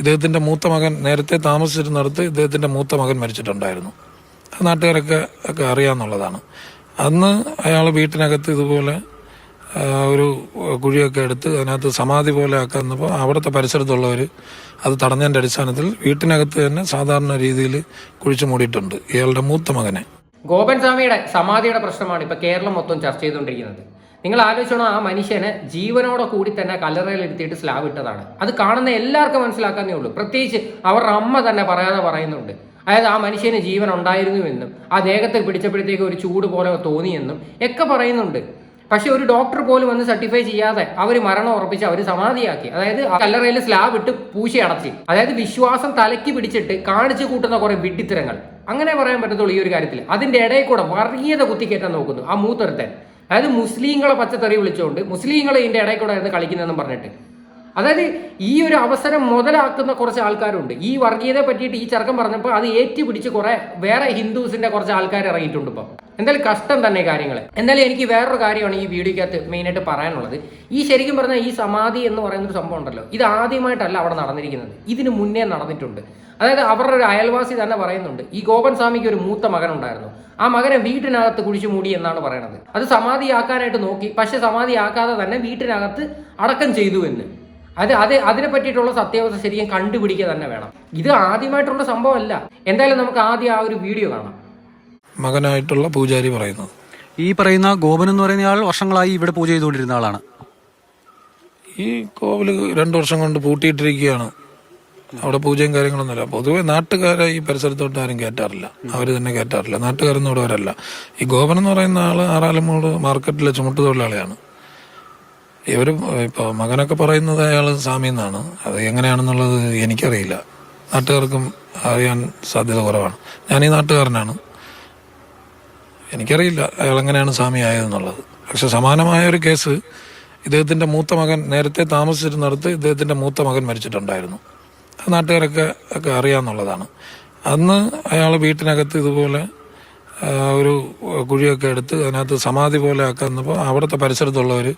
ഇദ്ദേഹത്തിന്റെ മൂത്ത മകൻ നേരത്തെ താമസിച്ചിരുന്നിടത്ത് ഇദ്ദേഹത്തിന്റെ മൂത്ത മകൻ മരിച്ചിട്ടുണ്ടായിരുന്നു. അത് നാട്ടുകാരൊക്കെ ഒക്കെ അറിയാമെന്നുള്ളതാണ് അന്ന് അയാൾ വീട്ടിനകത്ത് ഇതുപോലെ ഒരു കുഴിയൊക്കെ എടുത്ത് അതിനകത്ത് സമാധി പോലെ ആക്കുന്നപ്പോൾ അവിടുത്തെ പരിസരത്തുള്ളവർ അത് തടഞ്ഞതിന്റെ അടിസ്ഥാനത്തിൽ വീട്ടിനകത്ത് തന്നെ സാധാരണ രീതിയിൽ കുഴിച്ചു മൂടിയിട്ടുണ്ട് ഇയാളുടെ മൂത്ത മകനെ. ഗോപൻ സ്വാമിയുടെ സമാധിയുടെ പ്രശ്നമാണ് ഇപ്പൊ കേരളം മൊത്തം ചർച്ച ചെയ്തുകൊണ്ടിരിക്കുന്നത്. നിങ്ങൾ ആലോചിച്ചോണം ആ മനുഷ്യനെ ജീവനോടെ കൂടി തന്നെ കല്ലറയിൽ എടുത്തിട്ട് സ്ലാബ് ഇട്ടതാണ്. അത് കാണുന്ന എല്ലാവർക്കും മനസ്സിലാക്കാനേ ഉള്ളൂ. പ്രത്യേകിച്ച് അവരുടെ അമ്മ തന്നെ പറയാതെ പറയുന്നുണ്ട്. അതായത് ആ മനുഷ്യന് ജീവൻ ഉണ്ടായിരുന്നു എന്നും ആ ദേഹത്തെ പിടിച്ചപ്പോഴത്തേക്ക് ഒരു ചൂട് പോലെ തോന്നിയെന്നും ഒക്കെ പറയുന്നുണ്ട്. പക്ഷെ ഒരു ഡോക്ടർ പോലും വന്ന് സർട്ടിഫൈ ചെയ്യാതെ അവർ മരണം ഉറപ്പിച്ച് അവർ സമാധിയാക്കി. അതായത് കല്ലറയിൽ സ്ലാബ് ഇട്ട് പൂശി അടച്ച്. അതായത് വിശ്വാസം തലയ്ക്ക് പിടിച്ചിട്ട് കാണിച്ചു കൂട്ടുന്ന കുറെ വിഡ്ഢിത്തരങ്ങൾ. അങ്ങനെ പറയാൻ പറ്റത്തുള്ളൂ ഈ ഒരു കാര്യത്തിൽ അതിന്റെ ഇടയിൽ കൂടെ വർഗീയത കുത്തിക്കയറ്റാൻ നോക്കുന്നു ആ മൂത്തൊരുത്തൻ. അതായത് മുസ്ലിങ്ങളെ പച്ചത്തെറി വിളിച്ചുകൊണ്ട് മുസ്ലിങ്ങൾ ഇതിന്റെ ഇടയിൽ കൂടെ ആയിരുന്നു കളിക്കുന്നതെന്ന് പറഞ്ഞിട്ട്. അതായത് ഈ ഒരു അവസരം മുതലാക്കുന്ന കുറച്ച് ആൾക്കാരുണ്ട്. ഈ വർഗീയതയെ പറ്റിയിട്ട് ഈ ചർക്കം പറഞ്ഞപ്പോൾ അത് ഏറ്റുപിടിച്ച് കുറെ വേറെ ഹിന്ദുസിന്റെ കുറച്ച് ആൾക്കാർ ഇറങ്ങിയിട്ടുണ്ട് ഇപ്പം. എന്തായാലും കഷ്ടം തന്നെ കാര്യങ്ങൾ എന്തായാലും എനിക്ക് വേറൊരു കാര്യമാണ് ഈ വീഡിയോക്കകത്ത് മെയിനായിട്ട് പറയാനുള്ളത്. ഈ ശരിക്കും പറഞ്ഞാൽ ഈ സമാധി എന്ന് പറയുന്ന ഒരു സംഭവം ഉണ്ടല്ലോ. ഇത് ആദ്യമായിട്ടല്ല അവിടെ നടന്നിരിക്കുന്നത്. ഇതിന് മുന്നേ നടന്നിട്ടുണ്ട്. അതായത് അവരുടെ ഒരു അയൽവാസി തന്നെ പറയുന്നുണ്ട് ഈ ഗോപൻ സ്വാമിക്ക് ഒരു മൂത്ത മകൻ ഉണ്ടായിരുന്നു ആ മകനെ വീട്ടിനകത്ത് കുഴിച്ചു മൂടി എന്നാണ് പറയണത്. അത് സമാധിയാക്കാനായിട്ട് നോക്കി പക്ഷെ സമാധിയാക്കാതെ തന്നെ വീട്ടിനകത്ത് അടക്കം ചെയ്തു എന്ന്. അത് അത് അതിനെ പറ്റിയിട്ടുള്ള സത്യാവസ്ഥ ശരിക്കും കണ്ടുപിടിക്കുക തന്നെ വേണം. ഇത് ആദ്യമായിട്ടുള്ള സംഭവമല്ല. എന്തായാലും നമുക്ക് ആദ്യം ആ ഒരു വീഡിയോ കാണാം. മകനായിട്ടുള്ള പൂജാരി പറയുന്നത് ഈ പറയുന്ന ഗോപൻ എന്ന് പറയുന്ന ആൾ വർഷങ്ങളായി ഇവിടെ പൂജ ചെയ്തുകൊണ്ടിരുന്ന ആളാണ്. ഈ കോവിൽ രണ്ടു വർഷം കൊണ്ട് പൂട്ടിയിട്ടിരിക്കുകയാണ്. അവിടെ പൂജയും കാര്യങ്ങളൊന്നുമില്ല. പൊതുവെ നാട്ടുകാരെ ഈ പരിസരത്തോട്ട് ആരും കയറ്റാറില്ല അവർ തന്നെ കയറ്റാറില്ല നാട്ടുകാരൊന്നും ഇവിടെ വരല്ല. ഈ ഗോപൻ എന്ന് പറയുന്ന ആൾ ആറാലമൂട് മാർക്കറ്റിലെ ചുമട്ട് തൊഴിലാളിയാണ് ഇവർ ഇപ്പോൾ മകനൊക്കെ പറയുന്നത് അയാൾ സ്വാമി എന്നാണ് അത് എങ്ങനെയാണെന്നുള്ളത് എനിക്കറിയില്ല. നാട്ടുകാർക്കും അറിയാൻ സാധ്യത കുറവാണ്. ഞാൻ ഈ നാട്ടുകാരനാണ്. എനിക്കറിയില്ല അയാൾ എങ്ങനെയാണ് സ്വാമി ആയതെന്നുള്ളത്. പക്ഷെ സമാനമായ ഒരു കേസ് ഇദ്ദേഹത്തിന്റെ മൂത്ത മകൻ നേരത്തെ താമസിച്ചിരുന്നിടത്ത് ഇദ്ദേഹത്തിന്റെ മൂത്ത മകൻ മരിച്ചിട്ടുണ്ടായിരുന്നു. നാട്ടുകാരൊക്കെ ഒക്കെ അറിയാമെന്നുള്ളതാണ് അന്ന് അയാൾ വീട്ടിനകത്ത് ഇതുപോലെ ഒരു കുഴിയൊക്കെ എടുത്ത് അതിനകത്ത് സമാധി പോലെ ആക്കുന്നപ്പോൾ അവിടുത്തെ പരിസരത്തുള്ളവർ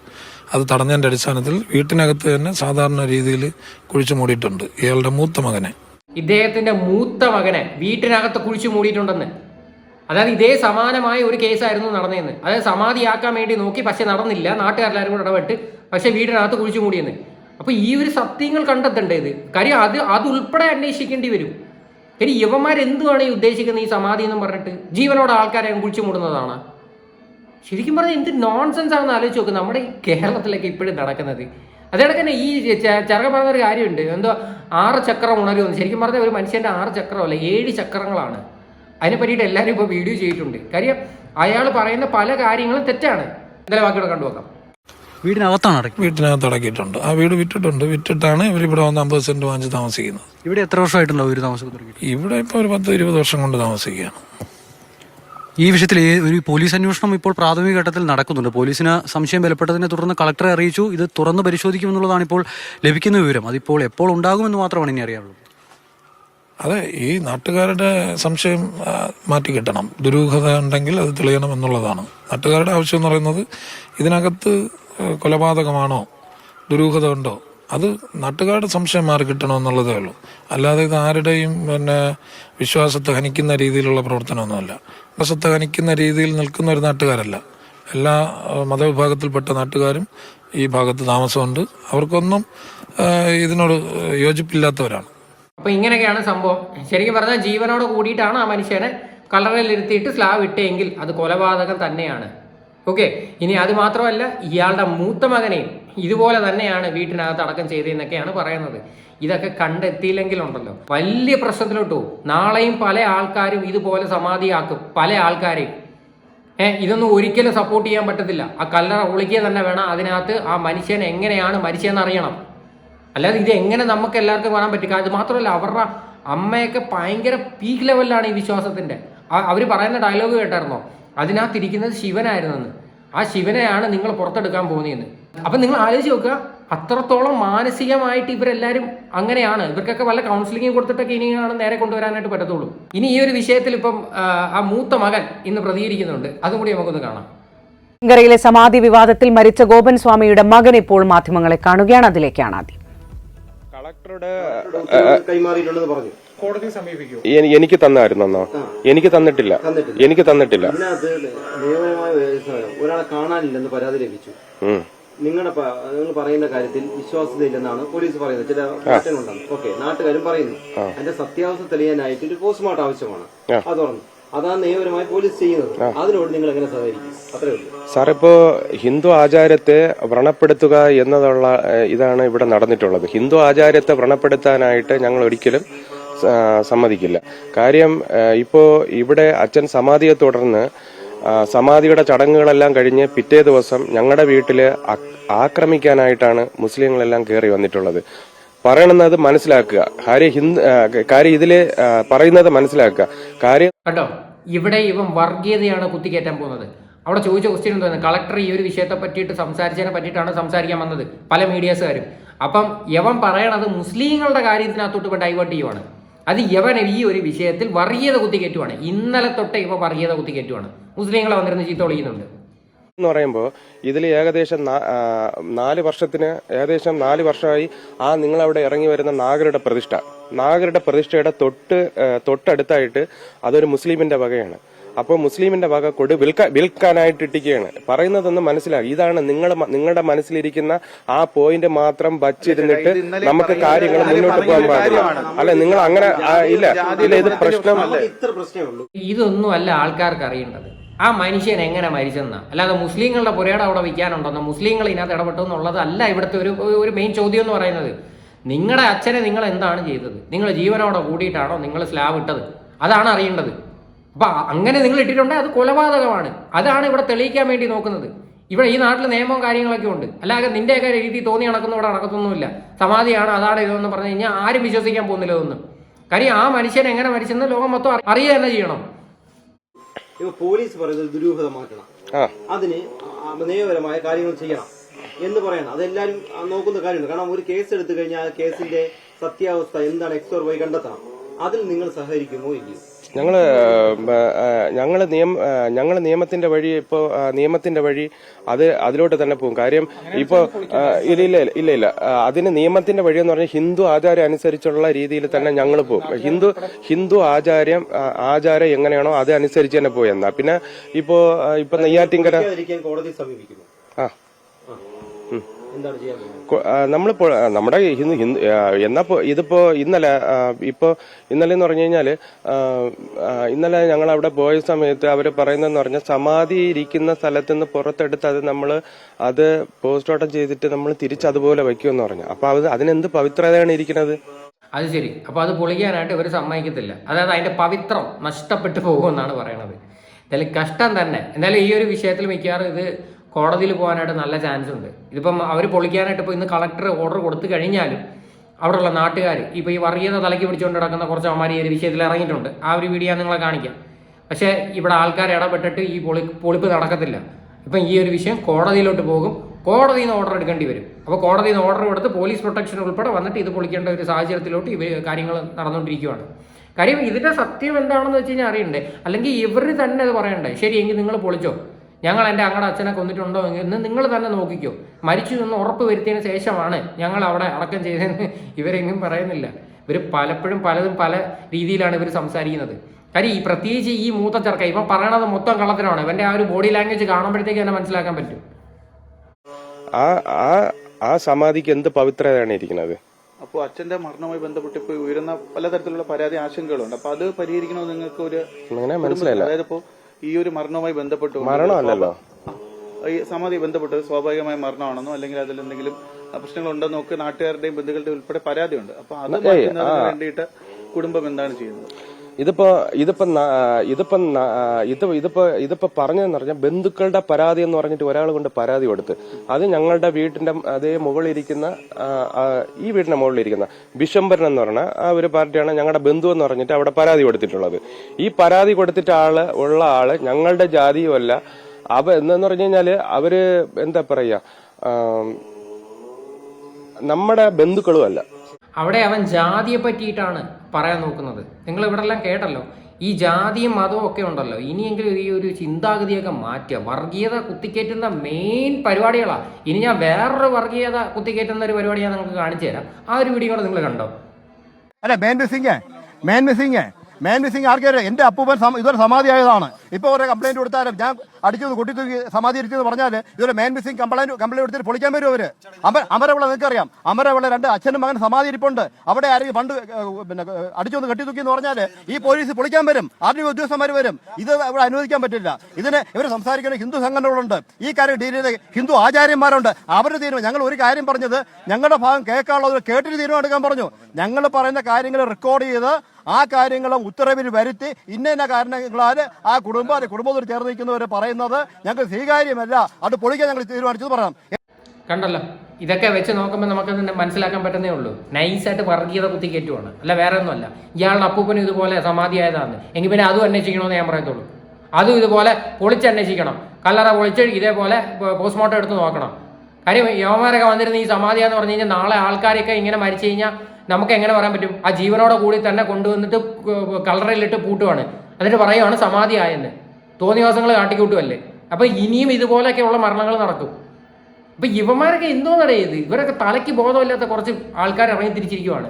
അത് തടഞ്ഞതിന്റെ അടിസ്ഥാനത്തിൽ വീട്ടിനകത്ത് തന്നെ സാധാരണ രീതിയിൽ കുഴിച്ചു മൂടിയിട്ടുണ്ട് ഇയാളുടെ മൂത്ത മകനെ. ഇദ്ദേഹത്തിന്റെ മൂത്ത മകനെ വീട്ടിനകത്ത് കുഴിച്ചു മൂടിയിട്ടുണ്ടെന്ന്. അതായത് ഇതേ സമാനമായ ഒരു കേസായിരുന്നു നടന്നതെന്ന്. അതായത് സമാധിയാക്കാൻ വേണ്ടി നോക്കി പക്ഷെ നടന്നില്ല. നാട്ടുകാരെല്ലാവരും കൂടെ ഇടപെട്ട് പക്ഷെ വീടിനകത്ത് കുഴിച്ചു മൂടിയെന്ന്. അപ്പൊ ഈ ഒരു സത്യങ്ങൾ കണ്ടെത്തേണ്ടത് കാര്യം അത് അത് ഉൾപ്പെടെ അന്വേഷിക്കേണ്ടി വരും. കാര്യം യുവമാർ എന്തുവാണ് ഈ ഉദ്ദേശിക്കുന്നത് ഈ സമാധി എന്ന് പറഞ്ഞിട്ട്? ജീവനോടെ ആൾക്കാരെ കുഴിച്ചു മൂടുന്നതാണ്. ശരിക്കും പറഞ്ഞാൽ എന്ത് നോൺസെൻസ് ആണെന്ന് ആലോചിച്ച് നോക്ക്. നമ്മുടെ കേരളത്തിലൊക്കെ ഇപ്പോഴും നടക്കുന്നത്. അതേടെ തന്നെ ഈ ചെ- ചെറുക്കൻ പറഞ്ഞൊരു കാര്യമുണ്ട്. എന്തോ ആറ് ചക്രം ഉണരുമെന്ന്. ശരിക്കും പറഞ്ഞാൽ ഒരു മനുഷ്യന്റെ ആറ് ചക്രമല്ല ഏഴ് ചക്രങ്ങളാണ്. അതിനെ പറ്റിയിട്ട് എല്ലാവരും ഇപ്പോൾ വീഡിയോ ചെയ്തിട്ടുണ്ട്. കാര്യം അയാൾ പറയുന്ന പല കാര്യങ്ങളും തെറ്റാണ്. എന്തായാലും ബാക്കിയോടെ കണ്ടുപോക്കാം വീടിനകത്താണ് അടക്കി വീട്ടിനകത്ത് അടക്കിയിട്ടുണ്ട്. ആ വീട് വിറ്റിട്ടുണ്ട്. വിറ്റിട്ടാണ് ഇവരിവിടെ വന്ന് അമ്പത് സെന്റ് വാങ്ങിച്ച് താമസിക്കുന്നത്. ഇവിടെ എത്ര വർഷമായിട്ടുണ്ടാവും ഒരു താമസം തുടങ്ങിയിട്ട് ഇവിടെ ഇപ്പോൾ ഒരു പത്ത് ഇരുപത് വർഷം കൊണ്ട് താമസിക്കുകയാണ്. ഈ വിഷയത്തിൽ ഒരു പോലീസ് അന്വേഷണം ഇപ്പോൾ പ്രാഥമിക ഘട്ടത്തിൽ നടക്കുന്നുണ്ട്. പോലീസിന് സംശയം ബലപ്പെട്ടതിനെ തുടർന്ന് കളക്ടറെ അറിയിച്ചു. ഇത് തുറന്ന് പരിശോധിക്കുമെന്നുള്ളതാണ് ഇപ്പോൾ ലഭിക്കുന്ന വിവരം. അതിപ്പോൾ എപ്പോൾ ഉണ്ടാകുമെന്ന് മാത്രമാണ് ഇനി അറിയാവുള്ളൂ അതെ ഈ നാട്ടുകാരുടെ സംശയം മാറ്റി കിട്ടണം. ദുരൂഹത ഉണ്ടെങ്കിൽ അത് തെളിയണം എന്നുള്ളതാണ്. നാട്ടുകാരുടെ ആവശ്യം എന്ന് പറയുന്നത് ഇതിനകത്ത് കൊലപാതകമാണോ? ദുരൂഹത ഉണ്ടോ അത് നാട്ടുകാരുടെ സംശയം മാറി കിട്ടണമെന്നുള്ളതേ ഉള്ളൂ. അല്ലാതെ ഇത് ആരുടെയും പിന്നെ വിശ്വാസത്തെ ഹനിക്കുന്ന രീതിയിലുള്ള പ്രവർത്തനമൊന്നുമല്ല. വിശ്വാസത്തെ ഹനിക്കുന്ന രീതിയിൽ നിൽക്കുന്ന ഒരു നാട്ടുകാരല്ല. എല്ലാ മതവിഭാഗത്തിൽപ്പെട്ട നാട്ടുകാരും ഈ ഭാഗത്ത് താമസമുണ്ട്. അവർക്കൊന്നും ഇതിനോട് യോജിപ്പില്ലാത്തവരാണ്. അപ്പൊ ഇങ്ങനെയൊക്കെയാണ് സംഭവം. ശരിക്കും പറഞ്ഞാൽ ജീവനോട് കൂടിയിട്ടാണ് ആ മനുഷ്യനെ കളറിലിരുത്തിയിട്ട് സ്ലാബ് ഇട്ടെങ്കിൽ അത് കൊലപാതകം തന്നെയാണ്. ഓക്കെ ഇനി അത് മാത്രമല്ല ഇയാളുടെ മൂത്ത മകനെയും ഇതുപോലെ തന്നെയാണ് വീട്ടിനകത്ത് അടക്കം ചെയ്തതെന്നൊക്കെയാണ് പറയുന്നത്. ഇതൊക്കെ കണ്ടെത്തിയില്ലെങ്കിലുണ്ടല്ലോ. വലിയ പ്രശ്നത്തിലോട്ട് പോകും. നാളെയും പല ആൾക്കാരും ഇതുപോലെ സമാധിയാക്കും. പല ആൾക്കാരെയും. ഏഹ് ഇതൊന്നും ഒരിക്കലും സപ്പോർട്ട് ചെയ്യാൻ പറ്റത്തില്ല. ആ കല്ലറ ഒളിക്കുക തന്നെ വേണം അതിനകത്ത് ആ മനുഷ്യൻ എങ്ങനെയാണ് മരിച്ചതെന്ന് അറിയണം. അല്ലാതെ ഇത് എങ്ങനെ നമുക്ക് എല്ലാവർക്കും കാണാൻ പറ്റും? അത് മാത്രമല്ല അവരുടെ അമ്മയൊക്കെ ഭയങ്കര പീക്ക് ലെവലിലാണ് ഈ വിശ്വാസത്തിന്റെ. അവർ പറയുന്ന ഡയലോഗ് കേട്ടായിരുന്നോ? അതിനകത്തിരിക്കുന്നത് ശിവനായിരുന്നെന്ന്. ആ ശിവനെയാണ് നിങ്ങൾ പുറത്തെടുക്കാൻ പോകുന്നതെന്ന്. അപ്പം നിങ്ങൾ ആലോചിച്ച് നോക്കുക അത്രത്തോളം മാനസികമായിട്ട് ഇവരെല്ലാവരും അങ്ങനെയാണ്. ഇവർക്കൊക്കെ വല്ല കൗൺസിലിംഗ് കൊടുത്തിട്ടൊക്കെ ഇനിയാണ് നേരെ കൊണ്ടുവരാനായിട്ട് പറ്റത്തുള്ളൂ. ഇനി ഈ ഒരു വിഷയത്തിൽ ഇപ്പം ആ, മൂത്ത മകൻ ഇന്ന് പ്രതികരിക്കുന്നുണ്ട്. അതും കൂടി നമുക്കൊന്ന് കാണാം. ശങ്കരയിലെ സമാധി വിവാദത്തിൽ മരിച്ച ഗോപൻ സ്വാമിയുടെ മകൻ ഇപ്പോൾ മാധ്യമങ്ങളെ കാണുകയാണ്. അതിലേക്കാണ് ആദ്യം. കളക്ടറുടെ കൈമാറിയിട്ടുണ്ടെന്ന് പറഞ്ഞു. എനി- എനിക്ക് തന്നായിരുന്നു അന്നോ. എനിക്ക് തന്നിട്ടില്ല. എനിക്ക് തന്നിട്ടില്ല. വ്യവസ്ഥ ഒരാളെ കാണാനില്ലെന്ന് പരാതി ലഭിച്ചു. നിങ്ങളുടെ നിങ്ങൾ പറയുന്ന കാര്യത്തിൽ വിശ്വാസ്യതയില്ലെന്നാണ് പോലീസ് പറയുന്നത്. ചില മാറ്റങ്ങളുണ്ടാകും ഓക്കെ നാട്ടുകാരും പറയുന്നു. അതിന്റെ സത്യാവസ്ഥ തെളിയാനായിട്ട് ഒരു പോസ്റ്റ്മോർട്ടം ആവശ്യമാണ്. അത് തുറന്നു. അതാണ് നിയമപരമായി പോലീസ് ചെയ്യുന്നത്. അതിനോട് നിങ്ങൾ എങ്ങനെ സഹകരിക്കും? അത്രേ ഉള്ളൂ. സാർ ഇപ്പോ ഹിന്ദു ആചാരത്തെ വ്രണപ്പെടുത്തുക എന്നതുള്ള ഇതാണ് ഇവിടെ നടന്നിട്ടുള്ളത്. ഹിന്ദു ആചാരത്തെ വ്രണപ്പെടുത്താനായിട്ട് ഞങ്ങൾ ഒരിക്കലും സമ്മതിക്കില്ല. കാര്യം ഇപ്പോൾ ഇപ്പോ ഇവിടെ അച്ഛൻ സമാധിയെ തുടർന്ന് സമാധിയുടെ ചടങ്ങുകളെല്ലാം കഴിഞ്ഞ് പിറ്റേ ദിവസം ഞങ്ങളുടെ വീട്ടിൽ അ- ആക്രമിക്കാനായിട്ടാണ് മുസ്ലിങ്ങളെല്ലാം കയറി വന്നിട്ടുള്ളത്. പറയണമെന്നത് മനസ്സിലാക്കുക. കാര്യം ഹിന്ദു കാര്യം ഇതിൽ പറയുന്നത് മനസ്സിലാക്കുക. കാര്യം കണ്ടോ? ഇവിടെ ഇവൻ വർഗീയതയാണ് കുത്തിക്കയറ്റാൻ പോകുന്നത്. അവിടെ ചോദിച്ച ക്വസ്റ്റ്യൻ എന്താ കളക്ടർ ഈ ഒരു വിഷയത്തെ പറ്റിയിട്ട് സംസാരിച്ചതിനെ പറ്റിയിട്ടാണ് സംസാരിക്കാൻ വന്നത് പല മീഡിയസുകാരും അപ്പം യവൻ പറയണത് മുസ്ലിങ്ങളുടെ കാര്യത്തിനകത്തോട്ട് ഇവൻ ഡൈവേർട്ട് ചെയ്യുവാണ്. അത് യവൻ ഈ ഒരു വിഷയത്തിൽ വർഗീയത കുത്തിക്കയറ്റുവാണ് ഇന്നലെ തൊട്ടേ ഇപ്പൊ വർഗീയത കുത്തിക്കയറ്റുവാണ് മുസ്ലിങ്ങളെ വന്നിരുന്ന് ചീത്ത ഒളിയുന്നുണ്ട് എന്ന് പറയുമ്പോൾ ഇതിൽ ഏകദേശം നാല് വർഷത്തിന് ഏകദേശം നാല് വർഷമായി ആ നിങ്ങളവിടെ ഇറങ്ങി വരുന്ന നാഗരുടെ പ്രതിഷ്ഠ. നാഗരുടെ പ്രതിഷ്ഠയുടെ തൊട്ട് തൊട്ടടുത്തായിട്ട് അതൊരു മുസ്ലിമിന്റെ വകയാണ്. അപ്പോൾ മുസ്ലിമിന്റെ വക കൊടു വിൽക്കാൻ വിൽക്കാനായിട്ട് ഇട്ടിക്കുകയാണ് പറയുന്നതൊന്ന് മനസ്സിലാക്കി ഇതാണ് നിങ്ങൾ നിങ്ങളുടെ മനസ്സിലിരിക്കുന്ന ആ പോയിന്റ് മാത്രം വച്ചിരുന്നിട്ട് നമുക്ക് കാര്യങ്ങൾ മുന്നോട്ട് പോകാൻ പാടില്ല. അല്ല നിങ്ങൾ അങ്ങനെ ഇല്ല. ഇല്ല ഇത് പ്രശ്നം ഇത്ര പ്രശ്നമേ ഉള്ളൂ. ഇതൊന്നും അല്ല ആൾക്കാർക്ക് അറിയേണ്ടത്. ആ മനുഷ്യൻ എങ്ങനെ മരിച്ചെന്ന്? അല്ലാതെ മുസ്ലിങ്ങളുടെ പുരയുടെ അവിടെ വിൽക്കാനുണ്ടെന്നോ? മുസ്ലിങ്ങൾ ഇതിനകത്ത് ഇടപെട്ടു എന്നുള്ളത് അല്ല ഇവിടുത്തെ ഒരു ഒരു മെയിൻ ചോദ്യം എന്ന് പറയുന്നത്. നിങ്ങളുടെ അച്ഛനെ നിങ്ങൾ എന്താണ് ചെയ്തത്? നിങ്ങൾ ജീവനോടെ കൂടിയിട്ടാണോ നിങ്ങൾ സ്ലാബ് ഇട്ടത്? അതാണ് അറിയേണ്ടത്. അപ്പൊ അങ്ങനെ നിങ്ങൾ ഇട്ടിട്ടുണ്ടെങ്കിൽ അത് കൊലപാതകമാണ്. അതാണ് ഇവിടെ തെളിയിക്കാൻ വേണ്ടി നോക്കുന്നത്. ഇവിടെ ഈ നാട്ടിൽ നിയമവും കാര്യങ്ങളൊക്കെ ഉണ്ട്. അല്ലാതെ നിന്റെയൊക്കെ രീതി തോന്നി നടക്കുന്ന ഇവിടെ നടക്കുന്നൊന്നുമില്ല സമാധിയാണ് അതാണ് ഇതെന്ന് പറഞ്ഞു കഴിഞ്ഞാൽ ആരും വിശ്വസിക്കാൻ പോകുന്നില്ല ഇതൊന്നും. കാര്യം ആ മനുഷ്യൻ എങ്ങനെ മരിച്ചെന്ന് ലോകം മൊത്തം അറി- അറിയുക തന്നെ ചെയ്യണം. പോലീസ് പറയുന്നത് ദുരൂഹത മാറ്റണം ആ. അതിന് നിയമപരമായ കാര്യങ്ങൾ ചെയ്യണം എന്ന് പറയണം. അതെല്ലാരും നോക്കുന്ന കാര്യമുണ്ട്. കാരണം ഒരു കേസ് എടുത്തു കഴിഞ്ഞാൽ കേസിന്റെ സത്യാവസ്ഥ എന്താണ് എക്സ്പോർ പോയി വൈ കണ്ടെത്തണം. അതിൽ നിങ്ങൾ സഹകരിക്കുമോ ഇല്ലയോ? ആ, ഞങ്ങൾ നിയമ ഞങ്ങൾ ഞങ്ങൾ നിയമത്തിന്റെ വഴി ഇപ്പോ ആ, നിയമത്തിന്റെ വഴി അത് അതിലോട്ട് തന്നെ പോകും. കാര്യം ഇപ്പോ ഇല്ല ഇല്ല ഇല്ല ഇല്ല. അതിന് നിയമത്തിന്റെ വഴി എന്ന് പറഞ്ഞാൽ ഹിന്ദു ആചാരം അനുസരിച്ചുള്ള രീതിയിൽ തന്നെ ഞങ്ങൾ പോകും. ഹിന്ദു ഹിന്ദു ആചാരം ആചാരം എങ്ങനെയാണോ അത് അനുസരിച്ച് തന്നെ പോയി എന്നാ. പിന്നെ ഇപ്പോ ഇപ്പൊ നെയ്യാറ്റിങ്കര കോടതി സമീപിക്കുന്നു ആ ആ. എന്താണ് ചെയ്യാൻ പോകുന്നത് നമ്മൾ നമ്മുടെ ഹിന്ദു ഹിന്ദു എന്നാ ഇതിപ്പോ ഇന്നലെ ഇപ്പോ ഇന്നലെ എന്ന് പറഞ്ഞു കഴിഞ്ഞാൽ ആ, ഇന്നലെ ഞങ്ങൾ അവിടെ പോയ സമയത്ത് അവർ പറയുന്നതെന്ന് പറഞ്ഞാൽ സമാധി ഇരിക്കുന്ന സ്ഥലത്ത് നിന്ന് പുറത്തെടുത്ത് അത് നമ്മൾ അത് പോസ്റ്റ്മോർട്ടം ചെയ്തിട്ട് നമ്മൾ തിരിച്ച് അതുപോലെ വയ്ക്കുമെന്ന് പറഞ്ഞു. അപ്പൊ അത് അതിനെന്ത് പവിത്രതയാണ് ഇരിക്കുന്നത്? അത് ശരി. അപ്പോൾ അത് പൊളിക്കാനായിട്ട് ഇവർ സമ്മതിക്കത്തില്ല. അതായത് അതിന്റെ പവിത്രം നഷ്ടപ്പെട്ടു പോകുമെന്നാണ് പറയണത്. എന്തായാലും കഷ്ടം തന്നെ. എന്തായാലും ഈ ഒരു വിഷയത്തിൽ മിക്കവാറും ഇത് കോടതിയിൽ പോകാനായിട്ട് നല്ല ചാൻസ് ഉണ്ട്. ഇതിപ്പം അവർ പൊളിക്കാനായിട്ട് ഇപ്പോൾ ഇന്ന് കളക്ടർ ഓർഡർ കൊടുത്തു കഴിഞ്ഞാലും അവിടെയുള്ള നാട്ടുകാർ ഇപ്പോൾ ഈ വർഗീയത തലയ്ക്ക് പിടിച്ചുകൊണ്ട് നടക്കുന്ന കുറച്ച് അവന്മാർ ഈ ഒരു വിഷയത്തിൽ ഇറങ്ങിയിട്ടുണ്ട്. ആ ഒരു വീഡിയോ നിങ്ങളെ കാണിക്കാം. പക്ഷേ ഇവിടെ ആൾക്കാർ ഇടപെട്ടിട്ട് ഈ പൊളി പൊളിപ്പ് നടക്കത്തില്ല. ഇപ്പം ഈ ഒരു വിഷയം കോടതിയിലോട്ട് പോകും. കോടതിയിൽ നിന്ന് ഓർഡർ എടുക്കേണ്ടി വരും. അപ്പോൾ കോടതിയിൽ നിന്ന് ഓർഡർ കൊടുത്ത് പോലീസ് പ്രൊട്ടക്ഷൻ ഉൾപ്പെടെ വന്നിട്ട് ഇത് പൊളിക്കേണ്ട ഒരു സാഹചര്യത്തിലോട്ട് ഇവർ കാര്യങ്ങൾ നടന്നുകൊണ്ടിരിക്കുകയാണ് കാര്യം ഇതിന്റെ സത്യം എന്താണെന്ന് വെച്ച് കഴിഞ്ഞാൽ അറിയണ്ടേ? അല്ലെങ്കിൽ ഇവർ തന്നെ അത് പറയണ്ടേ? ശരി എങ്കിൽ നിങ്ങൾ പൊളിച്ചോ. ഞങ്ങൾ എന്റെ അങ്ങടെ അച്ഛനെ കൊന്നിട്ടുണ്ടോ എന്ന് നിങ്ങൾ തന്നെ നോക്കിക്കോ. മരിച്ചു എന്ന് ഉറപ്പ് വരുത്തിയതിന് ശേഷമാണ് ഞങ്ങൾ അവിടെ അടക്കം ചെയ്തതെന്ന് ഇവരെങ്ങും പറയുന്നില്ല. ഇവർ പലപ്പോഴും പലതും പല രീതിയിലാണ് ഇവർ സംസാരിക്കുന്നത്. കാര്യം ഈ പ്രത്യേകിച്ച് ഈ മൂത്ത ചെറുക്ക ഇവൻ പറയണത് മൊത്തം കള്ളത്തിനാണ്. ഇവന്റെ ആ ഒരു ബോഡി ലാംഗ്വേജ് കാണുമ്പോഴത്തേക്ക് തന്നെ മനസ്സിലാക്കാൻ പറ്റും. ആ ആ ആ സമാധിക്ക് എന്ത് പവിത്രതയാണ് ഇരിക്കുന്നത്? അപ്പോൾ അച്ഛന്റെ മരണവുമായി ബന്ധപ്പെട്ട് ഇപ്പോൾ ഉയരുന്ന പലതരത്തിലുള്ള പരാതി ആശങ്കകളുണ്ട്. അപ്പോൾ അത് പരിഹരിക്കണമെന്ന് നിങ്ങൾക്ക് ഒരു മനസ്സിലായില്ല. അതായത് ഇപ്പോ ഈ ഒരു മരണവുമായി ബന്ധപ്പെട്ട് മരണമല്ലല്ലോ. ഈ സമാധി ബന്ധപ്പെട്ട് സ്വാഭാവികമായ മരണമാണെന്നോ അല്ലെങ്കിൽ അതിൽ എന്തെങ്കിലും പ്രശ്നങ്ങളുണ്ടെന്നോ ഒക്കെ നാട്ടുകാരുടെയും ബന്ധുക്കളുടെയും ഉൾപ്പെടെ പരാതിയുണ്ട്. അപ്പൊ അത് മാറ്റുന്നതിന് വേണ്ടിയിട്ട് കുടുംബം എന്താണ് ചെയ്യുന്നത്? ഇതിപ്പോ ഇതിപ്പോ ഇതിപ്പം ഇത് ഇതിപ്പോ ഇതിപ്പോ പറഞ്ഞതെന്ന് പറഞ്ഞാൽ ബന്ധുക്കളുടെ പരാതി എന്ന് പറഞ്ഞിട്ട് ഒരാൾ കൊണ്ട് പരാതി കൊടുത്ത്. അത് ഞങ്ങളുടെ വീട്ടിന്റെ അതേ മുകളിലിരിക്കുന്ന ഈ വീടിന്റെ മുകളിലിരിക്കുന്ന ബിഷംബരൻ എന്ന് പറഞ്ഞ ആ ഒരു പാർട്ടിയാണ് ഞങ്ങളുടെ ബന്ധു എന്ന് പറഞ്ഞിട്ട് അവിടെ പരാതി കൊടുത്തിട്ടുള്ളത്. ഈ പരാതി കൊടുത്തിട്ട് ആൾ ഉള്ള ആൾ ഞങ്ങളുടെ ജാതിയുമല്ല അവ എന്ന് പറഞ്ഞു കഴിഞ്ഞാൽ അവർ എന്താ പറയാ നമ്മുടെ ബന്ധുക്കളും അല്ല. അവിടെ അവൻ ജാതിയെ പറ്റിയിട്ടാണ് പറയാൻ നോക്കുന്നത്. നിങ്ങൾ ഇവിടെ എല്ലാം കേട്ടല്ലോ. ഈ ജാതിയും മതവും ഒക്കെ ഉണ്ടല്ലോ. ഇനിയെങ്കിലും ഈ ഒരു ചിന്താഗതിയൊക്കെ മാറ്റുക. വർഗീയത കുത്തിക്കയറ്റുന്ന മെയിൻ പരിപാടികളാണ് ഇനി ഞാൻ വേറൊരു വർഗീയത കുത്തിക്കയറ്റുന്ന ഒരു പരിപാടി ഞാൻ നിങ്ങൾക്ക് കാണിച്ചു തരാം ആ ഒരു വീഡിയോ നിങ്ങൾ കണ്ടോ? അല്ല man missing man missing man missing ആർക്കറിയാം എന്റെ അപ്പൂപ്പൻ ഇതൊരു സമാധിയായതാണ്. ഇപ്പോൾ ഒരു കംപ്ലൈന്റ് കൊടുത്താലും ഞാൻ അടിച്ചത് കൊട്ടി തൂക്കി സമാധി ഇരിച്ചെന്ന് പറഞ്ഞാൽ ഇതൊരു മേൻ മിസ്സിങ് കംപ്ലൈന്റ് കംപ്ലൈന്റ് കൊടുത്തിട്ട് പൊളിക്കാൻ വരും അവർ. അമ അമരവിള നിങ്ങൾക്കറിയാം. അമരവിള രണ്ട് അച്ഛനും മകൻ സമാധി ഇരിപ്പുണ്ട് അവിടെ ആരെങ്കിലും പണ്ട് പിന്നെ അടിച്ചു അടിച്ചൊന്ന് കെട്ടി തൂക്കി എന്ന് പറഞ്ഞാൽ ഈ പോലീസ് പൊളിക്കാൻ വരും. ആർമി ഉദ്യോഗസ്ഥന്മാർ വരും. ഇത് ഇവിടെ അനുവദിക്കാൻ പറ്റില്ല. ഇതിന് ഇവർ സംസാരിക്കുന്ന ഹിന്ദു സംഘടനകളുണ്ട്. ഈ കാര്യം ഡീൽ ചെയ്ത ഹിന്ദു ആചാര്യന്മാരുണ്ട്. അവരുടെ തീരുമാനം ഞങ്ങൾ ഒരു കാര്യം പറഞ്ഞത് ഞങ്ങളുടെ ഭാഗം കേൾക്കാനുള്ളത് കേട്ടിട്ട് തീരുമാനം എടുക്കാൻ പറഞ്ഞു. ഞങ്ങൾ പറയുന്ന കാര്യങ്ങൾ റെക്കോർഡ് ചെയ്ത് ആ കാര്യങ്ങളും ഉത്തരവിൽ വരുത്തി ഇന്ന ഇന്ന കാരണങ്ങളാൽ ആ കുടുംബം കുടുംബത്തിൽ ചേർന്ന് നിൽക്കുന്നവർ പറയുന്നത് ഞങ്ങൾക്ക് സ്വീകാര്യമല്ല. അത് പൊളിക്കാൻ ഞങ്ങൾ തീരുമാനിച്ചത് പറയാം കണ്ടല്ലോ? ഇതൊക്കെ വെച്ച് നോക്കുമ്പോൾ നമുക്ക് തന്നെ മനസ്സിലാക്കാൻ പറ്റുന്നേ ഉള്ളൂ. നൈസായിട്ട് വർഗീയത കുത്തിക്കയറ്റുവാണ് അല്ല വേറെ ഒന്നുമല്ല ഇയാളുടെ അപ്പൂപ്പനും ഇതുപോലെ സമാധിയായതാണ്. എങ്കിൽ പിന്നെ അതും അന്വേഷിക്കണമെന്ന് ഞാൻ പറയത്തുള്ളൂ. അതും ഇതുപോലെ പൊളിച്ച് അന്വേഷിക്കണം കല്ലറ പൊളിച്ച് ഇതേപോലെ പോസ്റ്റ്മോർട്ടം എടുത്ത് നോക്കണം. കാര്യം യോമാരൊക്കെ വന്നിരുന്ന ഈ സമാധിയാന്ന് പറഞ്ഞു കഴിഞ്ഞാൽ നാളെ ആൾക്കാരൊക്കെ ഇങ്ങനെ മരിച്ചു കഴിഞ്ഞാൽ നമുക്ക് എങ്ങനെ പറയാൻ പറ്റും? ആ ജീവനോടെ കൂടി തന്നെ കൊണ്ടുവന്നിട്ട് കളറിലിട്ട് പൂട്ടുവാണ്. എന്നിട്ട് പറയുവാണ് സമാധി ആയെന്ന് തോന്നിവാസങ്ങൾ കാട്ടിക്കൂട്ടുമല്ലേ അപ്പോൾ ഇനിയും ഇതുപോലെയൊക്കെയുള്ള മരണങ്ങൾ നടക്കും. അപ്പൊ ഇവന്മാരൊക്കെ എന്തോ നടയത് ഇവരൊക്കെ തലയ്ക്ക് ബോധമില്ലാത്ത കുറച്ച് ആൾക്കാർ ഇറങ്ങി തിരിച്ചിരിക്കുവാണ്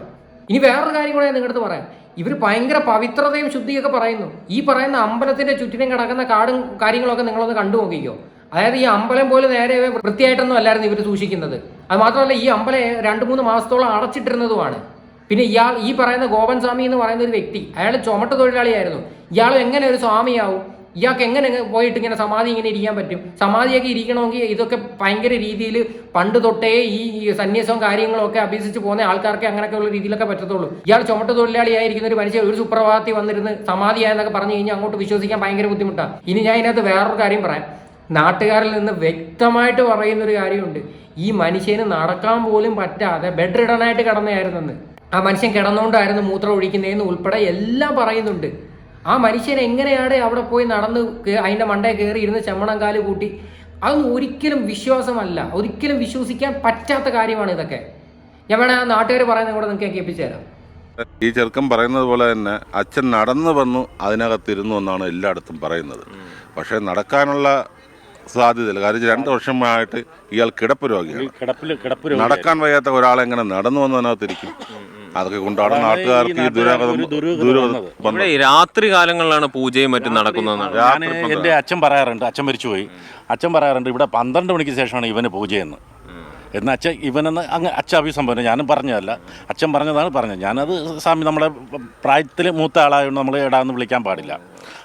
ഇനി വേറൊരു കാര്യം കൂടെ ഞാൻ നിങ്ങളുടെ അടുത്ത് പറയാം. ഇവർ ഭയങ്കര പവിത്രതയും ശുദ്ധിയൊക്കെ പറയുന്നു. ഈ പറയുന്ന അമ്പലത്തിന്റെ ചുറ്റിനും കിടക്കുന്ന കാടും കാര്യങ്ങളൊക്കെ നിങ്ങളൊന്ന് കണ്ടു നോക്കിക്കോ. അതായത് ഈ അമ്പലം പോലും നേരെ വൃത്തിയായിട്ടൊന്നും അല്ലായിരുന്നു ഇവർ സൂക്ഷിക്കുന്നത്. അത് മാത്രമല്ല ഈ അമ്പലം രണ്ട് മൂന്ന് മാസത്തോളം അടച്ചിട്ടിരുന്നതുമാണ്. പിന്നെ ഇയാൾ ഈ പറയുന്ന ഗോപൻ സ്വാമി എന്ന് പറയുന്ന ഒരു വ്യക്തി അയാൾ ചുമട്ട തൊഴിലാളിയായിരുന്നു. ഇയാൾ എങ്ങനെ ഒരു സ്വാമിയാവും? ഇയാൾക്ക് എങ്ങനെ പോയിട്ട് ഇങ്ങനെ സമാധി ഇങ്ങനെ ഇരിക്കാൻ പറ്റും? സമാധിയൊക്കെ ഇരിക്കണമെങ്കിൽ ഇതൊക്കെ ഭയങ്കര രീതിയിൽ പണ്ട് തൊട്ടേ ഈ സന്യാസവും കാര്യങ്ങളും ഒക്കെ അഭ്യസിച്ച് പോകുന്ന ആൾക്കാർക്ക് അങ്ങനെയൊക്കെയുള്ള രീതിയിലൊക്കെ പറ്റത്തുള്ളൂ. ഇയാൾ ചുമട്ട തൊഴിലാളിയായിരിക്കുന്ന ഒരു മനുഷ്യൻ ഒരു സുപ്രഭാതത്തിൽ വന്നിരുന്ന് സമാധിയായെന്നൊക്കെ പറഞ്ഞു കഴിഞ്ഞാൽ അങ്ങോട്ട് വിശ്വസിക്കാൻ ഭയങ്കര ബുദ്ധിമുട്ടാണ്. ഇനി ഞാൻ ഇതിനകത്ത് വേറൊരു കാര്യം പറയാം. നാട്ടുകാരിൽ നിന്ന് വ്യക്തമായിട്ട് പറയുന്നൊരു കാര്യമുണ്ട്. ഈ മനുഷ്യന് നടക്കാൻ പോലും പറ്റാതെ ബെഡ് റിഡനായിട്ട് കിടന്നതായിരുന്നെന്ന് ആ മനുഷ്യൻ കിടന്നുകൊണ്ടായിരുന്നു മൂത്രം ഒഴിക്കുന്നതെന്ന് ഉൾപ്പെടെ എല്ലാം പറയുന്നുണ്ട്. ആ മനുഷ്യൻ എങ്ങനെയാണ് അവിടെ പോയി നടന്ന് അതിന്റെ മണ്ടയിൽ കയറി ഇരുന്ന് ചമ്മണം കാൽ കൂട്ടി? അതൊന്നും ഒരിക്കലും വിശ്വാസമല്ല. ഒരിക്കലും വിശ്വസിക്കാൻ പറ്റാത്ത കാര്യമാണ് ഇതൊക്കെ. ഞാൻ വേണേ ആ നാട്ടുകാർ പറയുന്നത് കൂടെ നിങ്ങൾക്ക് കേൾപ്പിച്ചു തരാം. ഈ ചെറുക്കൻ പറയുന്നത് പോലെ തന്നെ അച്ഛൻ നടന്നു വന്നു അതിനകത്തിരുന്നു എന്നാണ് എല്ലായിടത്തും പറയുന്നത്. പക്ഷേ നടക്കാനുള്ള സാധ്യതയില്ല. കാരണം രണ്ട് വർഷമായിട്ട് ഇയാൾ കിടപ്പ് രോഗിയാണ്. നടക്കാൻ വയ്യാത്ത ഒരാളെങ്ങനെ നടന്നു വന്നതിനകത്തിരിക്കും അതൊക്കെ കൊണ്ടാണ് നാട്ടുകാർക്ക് ദുരൂഹത രാത്രി കാലങ്ങളിലാണ് പൂജയും മറ്റും നടക്കുന്നതെന്നാണ്. എന്റെ എന്റെ അച്ഛൻ പറയാറുണ്ട് അച്ഛൻ മരിച്ചുപോയി. അച്ഛൻ പറയാറുണ്ട് ഇവിടെ പന്ത്രണ്ട് മണിക്ക് ശേഷമാണ് ഇവന് പൂജയെന്ന്. എന്നാൽ അച്ഛൻ ഇവനെന്ന് അങ്ങ് അച്ഛൻ അഭിസംബോധന ഞാനും പറഞ്ഞതല്ല. അച്ഛൻ പറഞ്ഞതാണ് പറഞ്ഞത്. ഞാനത് സ്വാമി നമ്മളെ പ്രായത്തിൽ മൂത്ത ആളായതുകൊണ്ട് നമ്മൾ ഇടാന്ന് വിളിക്കാൻ പാടില്ല.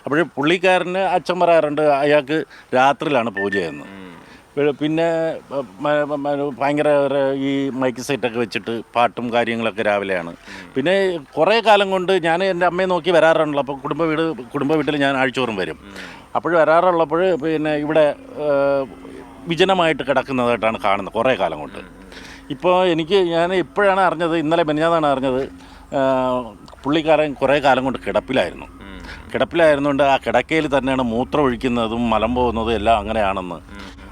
അപ്പോൾ പുള്ളിക്കാരന് അച്ഛൻ പറയാറുണ്ട് അയാൾക്ക് രാത്രിയിലാണ് പൂജയെന്ന്. പിന്നെ ഭയങ്കര ഈ മൈക്ക് സെറ്റൊക്കെ വെച്ചിട്ട് പാട്ടും കാര്യങ്ങളൊക്കെ രാവിലെയാണ്. പിന്നെ കുറേ കാലം കൊണ്ട് ഞാൻ എന്റെ അമ്മയെ നോക്കി വരാറുണ്ടല്ലോ. അപ്പോൾ കുടുംബ വീട് കുടുംബ വീട്ടിൽ ഞാൻ ആഴ്ചോറും വരും. അപ്പോൾ വരാറുള്ളപ്പോൾ പിന്നെ ഇവിടെ വിജനമായിട്ട് കിടക്കുന്നതായിട്ടാണ് കാണുന്നത് കുറേ കാലം കൊണ്ട്. ഇപ്പോൾ എനിക്ക് ഞാൻ ഇപ്പോഴാണ് അറിഞ്ഞത് ഇന്നലെ മെനിഞ്ഞാതാണ് അറിഞ്ഞത് പുള്ളിക്കാരൻ കുറേ കാലം കൊണ്ട് കിടപ്പിലായിരുന്നു. കിടപ്പിലായിരുന്നുകൊണ്ട് ആ കിടക്കയിൽ തന്നെയാണ് മൂത്രം ഒഴിക്കുന്നതും മലം പോകുന്നതും എല്ലാം അങ്ങനെയാണെന്ന്.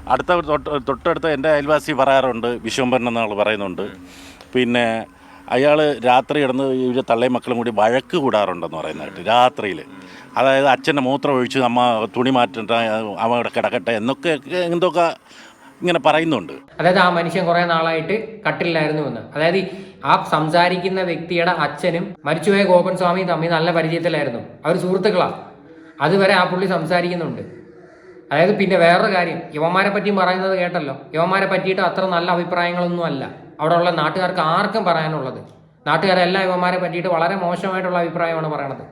അടുത്ത തൊട്ട് തൊട്ടടുത്ത എന്റെ അയൽവാസി പറയാറുണ്ട് വിശ്വംഭരൻ എന്നാൾ പറയുന്നുണ്ട്. പിന്നെ അയാൾ രാത്രി കിടന്ന് ഇവരെ തള്ളയും മക്കളും കൂടി വഴക്ക് കൂടാറുണ്ടെന്ന് പറയുന്നതായിട്ട് രാത്രിയിൽ. അതായത് അച്ഛന്റെ മൂത്രം ഒഴിച്ച് അമ്മ തുണി മാറ്റണ്ട അവ അവിടെ കിടക്കട്ടെ എന്നൊക്കെ എന്തൊക്കെ ഇങ്ങനെ പറയുന്നുണ്ട്. അതായത് ആ മനുഷ്യൻ കുറെ നാളായിട്ട് കട്ടിലായിരുന്നു എന്ന്. അതായത് ആ സംസാരിക്കുന്ന വ്യക്തിയുടെ അച്ഛനും മരിച്ചുപോയ ഗോപൻ സ്വാമിയും തമ്മിൽ നല്ല പരിചയത്തിലായിരുന്നു. അവർ സുഹൃത്തുക്കളാണ് അതുവരെ ആ പുള്ളി സംസാരിക്കുന്നുണ്ട്. അതായത് പിന്നെ വേറൊരു കാര്യം യുവന്മാരെ പറ്റിയും പറയുന്നത് കേട്ടല്ലോ. യുവന്മാരെ പറ്റിയിട്ട് അത്ര നല്ല അഭിപ്രായങ്ങളൊന്നും അല്ല. അവിടെ ഉള്ള നാട്ടുകാർക്ക് ആർക്കും പറയാനുള്ളത്. നാട്ടുകാരെല്ലാം യുവന്മാരെ പറ്റിയിട്ട് വളരെ മോശമായിട്ടുള്ള അഭിപ്രായമാണ് പറയണത്.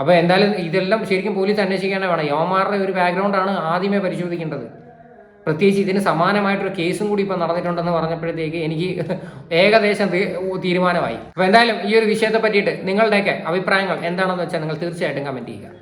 അപ്പോൾ എന്തായാലും ഇതെല്ലാം ശരിക്കും പോലീസ് അന്വേഷിക്കേണ്ട വേണം. യവന്മാരുടെ ഒരു ബാക്ക്ഗ്രൗണ്ടാണ് ആദ്യമേ പരിശോധിക്കേണ്ടത്. പ്രത്യേകിച്ച് ഇതിന് സമാനമായിട്ടൊരു കേസും കൂടി ഇപ്പം നടന്നിട്ടുണ്ടെന്ന് പറഞ്ഞപ്പോഴത്തേക്ക് എനിക്ക് ഏകദേശം തീരുമാനമായി. അപ്പോൾ എന്തായാലും ഈ ഒരു വിഷയത്തെ പറ്റിയിട്ട് നിങ്ങളുടെയൊക്കെ അഭിപ്രായങ്ങൾ എന്താണെന്ന് വെച്ചാൽ നിങ്ങൾ തീർച്ചയായിട്ടും കമന്റ് ചെയ്യുക.